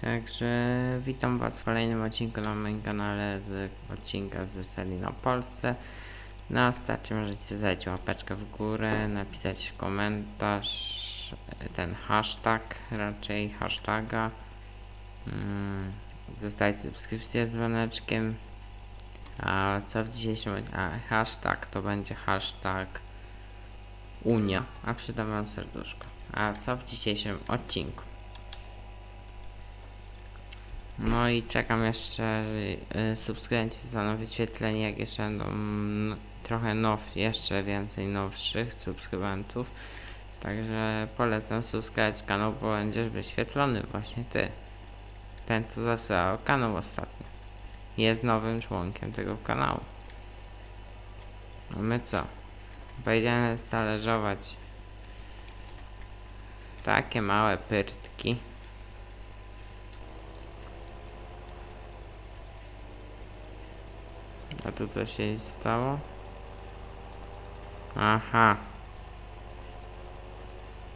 Także witam Was w kolejnym odcinku na moim kanale z odcinka z serii na Polsce. Na starcie możecie dać łapeczkę w górę, napisać komentarz, ten hashtag, raczej hashtaga. Mm, zostawić subskrypcję z dzwoneczkiem. A co w dzisiejszym a hashtag to będzie hashtag Unia, a przydam Wam serduszko. A co w dzisiejszym odcinku? No i czekam jeszcze, y, subskrybenci zostaną wyświetleni, jak jeszcze będą trochę now, jeszcze więcej nowszych subskrybentów. Także polecam subskrybować kanał, bo będziesz wyświetlony właśnie ty. Ten, co zasyłał kanał ostatnio. Jest nowym członkiem tego kanału. A my co? Będziemy talerzować takie małe pyrtki. A tu co się stało? Aha.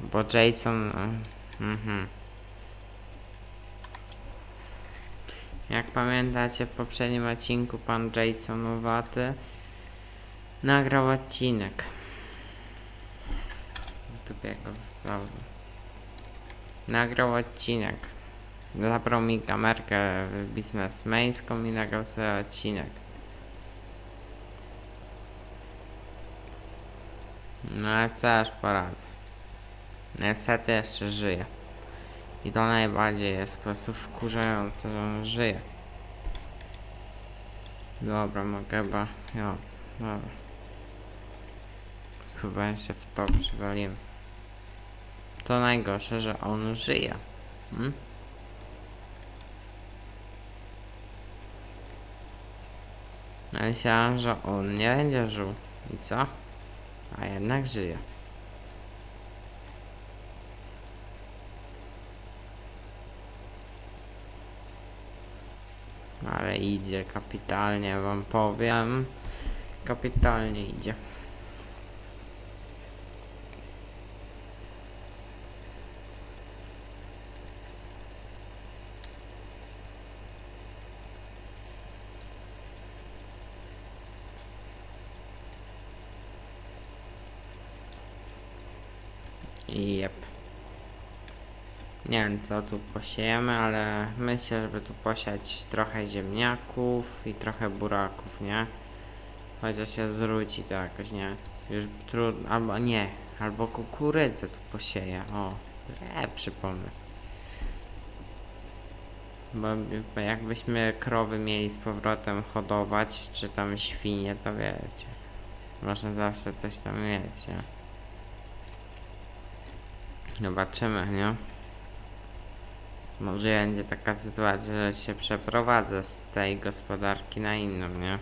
Bo Jason... y, Mhm. Jak pamiętacie w poprzednim odcinku pan Jason Uwaty nagrał odcinek. Tu go wstałem. Nagrał odcinek. Zabrał mi kamerkę biznesmeńską i nagrał sobie odcinek. No ale co aż poradzę. Niestety jeszcze żyje. I to najbardziej jest po prostu wkurzające, że on żyje. Dobra, mogę chyba... Jo, dobra. Chyba jeszcze w to przywaliłem. To najgorsze, że on żyje. Hmm? Myślałem, że on nie będzie żył. I co? A jednak żyje. Ale idzie kapitalnie, wam powiem. Kapitalnie idzie. Jep. Nie wiem co tu posiejemy, ale myślę, żeby tu posiać trochę ziemniaków i trochę buraków, nie? Chociaż się zwróci to jakoś, nie? Już trudno, albo nie, albo kukurydzę tu posieję, o. Lepszy pomysł. Bo by- jakbyśmy krowy mieli z powrotem hodować, czy tam świnie, to wiecie. Można zawsze coś tam mieć, nie? Zobaczymy, nie? Może będzie taka sytuacja, że się przeprowadzę z tej gospodarki na inną, nie?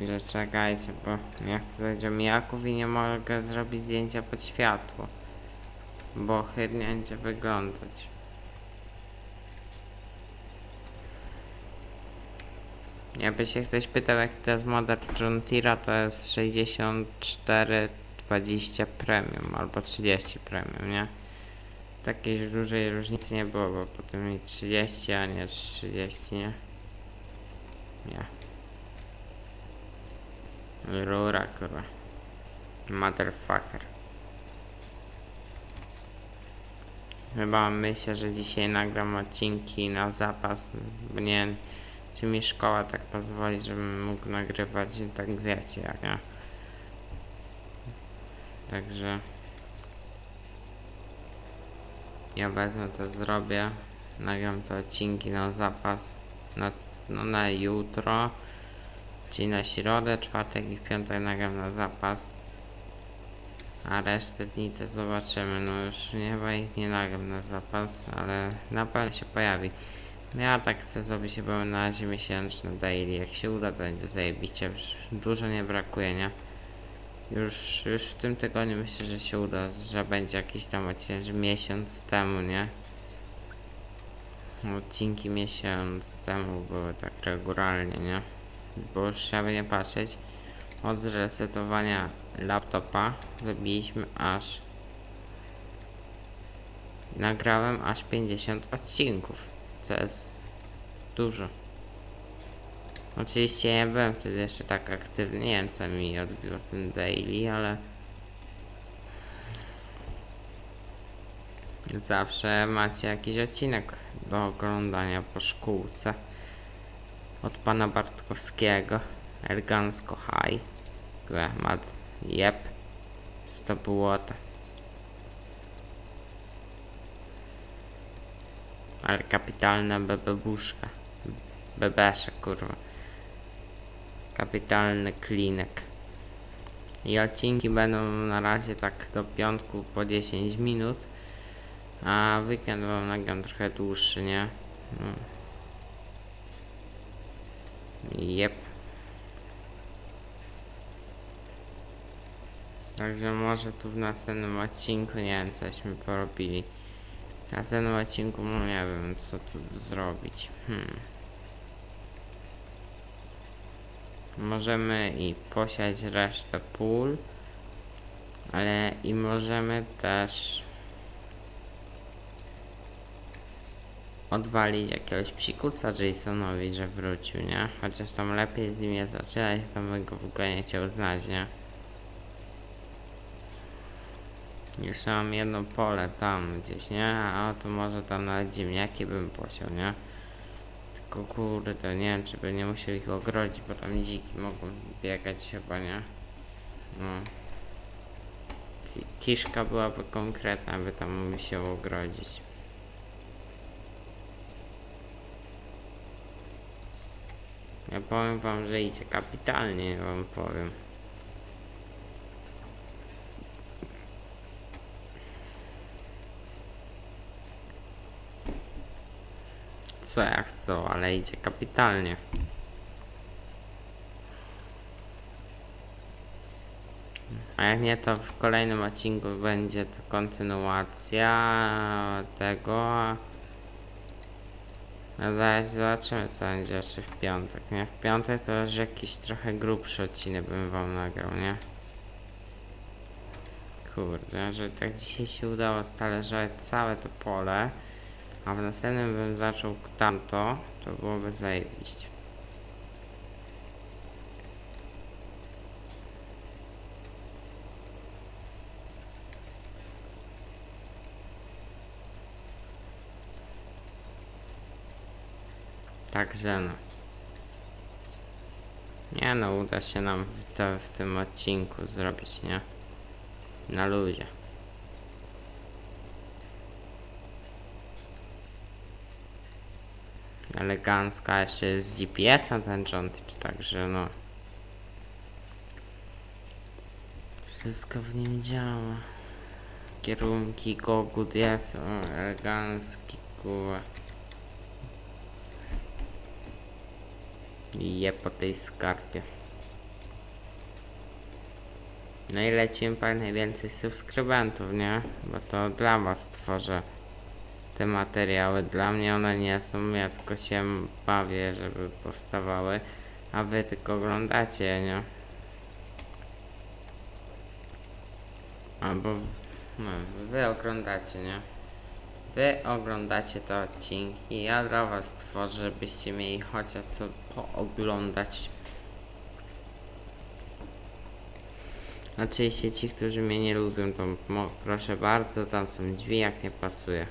Ile czekajcie, bo ja chcę zrobić omijaków i nie mogę zrobić zdjęcia pod światło. Bo chydnie będzie wyglądać. Jakby się ktoś pytał jaki to jest model John Tira, to jest 64 20 premium albo 30 premium, nie? Takiej dużej różnicy nie było, bo potem mi 30, a nie 30, nie? Nie. Rura, kurwa. Motherfucker. Chyba myślę, że dzisiaj nagram odcinki na zapas, bo nie czy mi szkoła tak pozwoli, żebym mógł nagrywać, tak wiecie jak ja. Także ja wezmę to zrobię, nagram te odcinki na zapas, na, no na jutro, czyli na środę, czwartek i w piątek nagram na zapas. A resztę dni to zobaczymy, no już nie, chyba ich nie nagram na zapas, ale na pewno się pojawi. No Ja tak chcę zrobić chyba na razie miesięczny daily. Jak się uda, będzie zajebiście. Już dużo nie brakuje, nie? Już, już w tym tygodniu myślę, że się uda, że będzie jakiś tam odcinek, miesiąc temu, nie? Odcinki miesiąc temu były tak regularnie, nie? Bo już trzeba nie patrzeć. od zresetowania laptopa zrobiliśmy aż nagrałem aż 50 odcinków, co jest dużo. Oczywiście nie byłem wtedy jeszcze tak aktywny, nie wiem co mi odbiło z tym daily, ale zawsze macie jakiś odcinek do oglądania po szkółce. Od pana Bartkowskiego, elegancko high, jep, to było to. Ale kapitalna bebebuszka. Bebesze, kurwa. Kapitalny klinek. I odcinki będą na razie tak do piątku po 10 minut. A weekend wam nagram trochę dłuższy, nie? No. Jep. Także może tu w następnym odcinku, nie wiem, cośmy porobili. W następnym odcinku, no nie wiem, co tu zrobić. Hmm. Możemy i posiać resztę pól, ale i możemy też odwalić jakiegoś psikusa Jasonowi, że wrócił, nie? Chociaż tam lepiej z nim nie zaczynać, to bym go w ogóle nie chciał znać, nie? Jeszcze mam jedno pole tam gdzieś, nie? A to może tam nawet ziemniaki bym posiał, nie? Tylko kurde, nie wiem, czy by nie musiał ich ogrodzić, bo tam dziki mogą biegać chyba, nie? No. Ki- Kiszka byłaby konkretna, by tam musiał ogrodzić. Ja powiem wam, że idzie kapitalnie, wam powiem. Co jak co, ale idzie kapitalnie. A jak nie, to w kolejnym odcinku będzie to kontynuacja tego. A zaraz zobaczymy co będzie jeszcze w piątek, nie? W piątek to już jakiś trochę grubszy odcinek bym wam nagrał, nie? Kurde, że tak dzisiaj się udało stależować całe to pole, a w następnym bym zaczął tamto, to byłoby zajebiście. Także no. Nie no, uda się nam w, to, w tym odcinku zrobić, nie? Na luzie. Elegancka, jeszcze z GPS-a ten joystick, także no. Wszystko w nim działa. Kierunki, kogut jest, elegancki, kurwa. I je po tej skarpie. No i lecimy jak najwięcej subskrybentów, nie? Bo to dla was tworzę te materiały. Dla mnie one nie są, ja tylko się bawię, żeby powstawały, a wy tylko oglądacie, nie? Albo no, wy oglądacie, nie? Wy oglądacie te odcinki, ja dla was tworzę, żebyście mieli chociaż co pooglądać. Oczywiście ci, którzy mnie nie lubią, to proszę bardzo, tam są drzwi, jak nie pasuje.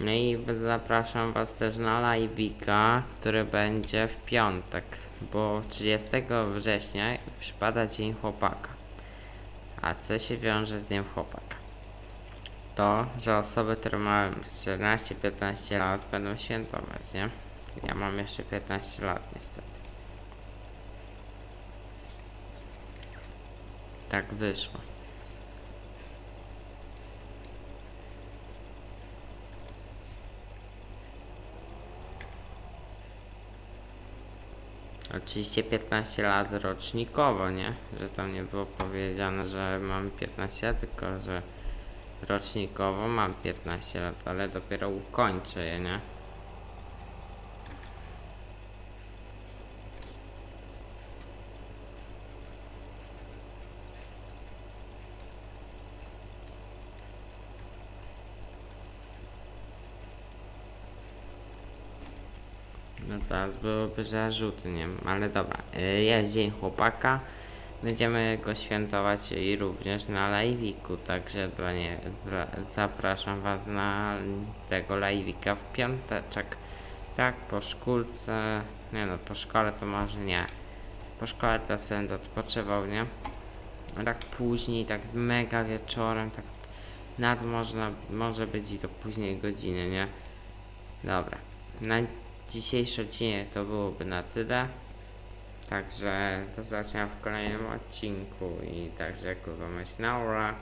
No i zapraszam Was też na live'ika, który będzie w piątek, bo 30 września przypada Dzień Chłopaka. A co się wiąże z Dniem Chłopaka? To, że osoby, które mają 14-15 lat będą świętować, nie? Ja mam jeszcze 15 lat niestety. Tak wyszło. Oczywiście 15 lat rocznikowo, nie? Że tam nie było powiedziane, że mam 15 lat, tylko że rocznikowo mam 15 lat, ale dopiero ukończę je, nie? No teraz byłoby zarzuty, nie ale dobra. Y, Jest dzień chłopaka. Będziemy go świętować i również na live'iku, także dla nie, dla, zapraszam was na tego live'ika w piąteczek. Tak, po szkólce, nie no, po szkole to może nie. Po szkole to sen odpoczywał, nie? Tak później, tak mega wieczorem, tak nad można, może być i do późnej godziny, nie? Dobra, na dzisiejszy odcinek to byłoby na tyle. Także do zobaczenia w kolejnym odcinku i także kurwa myśl naura.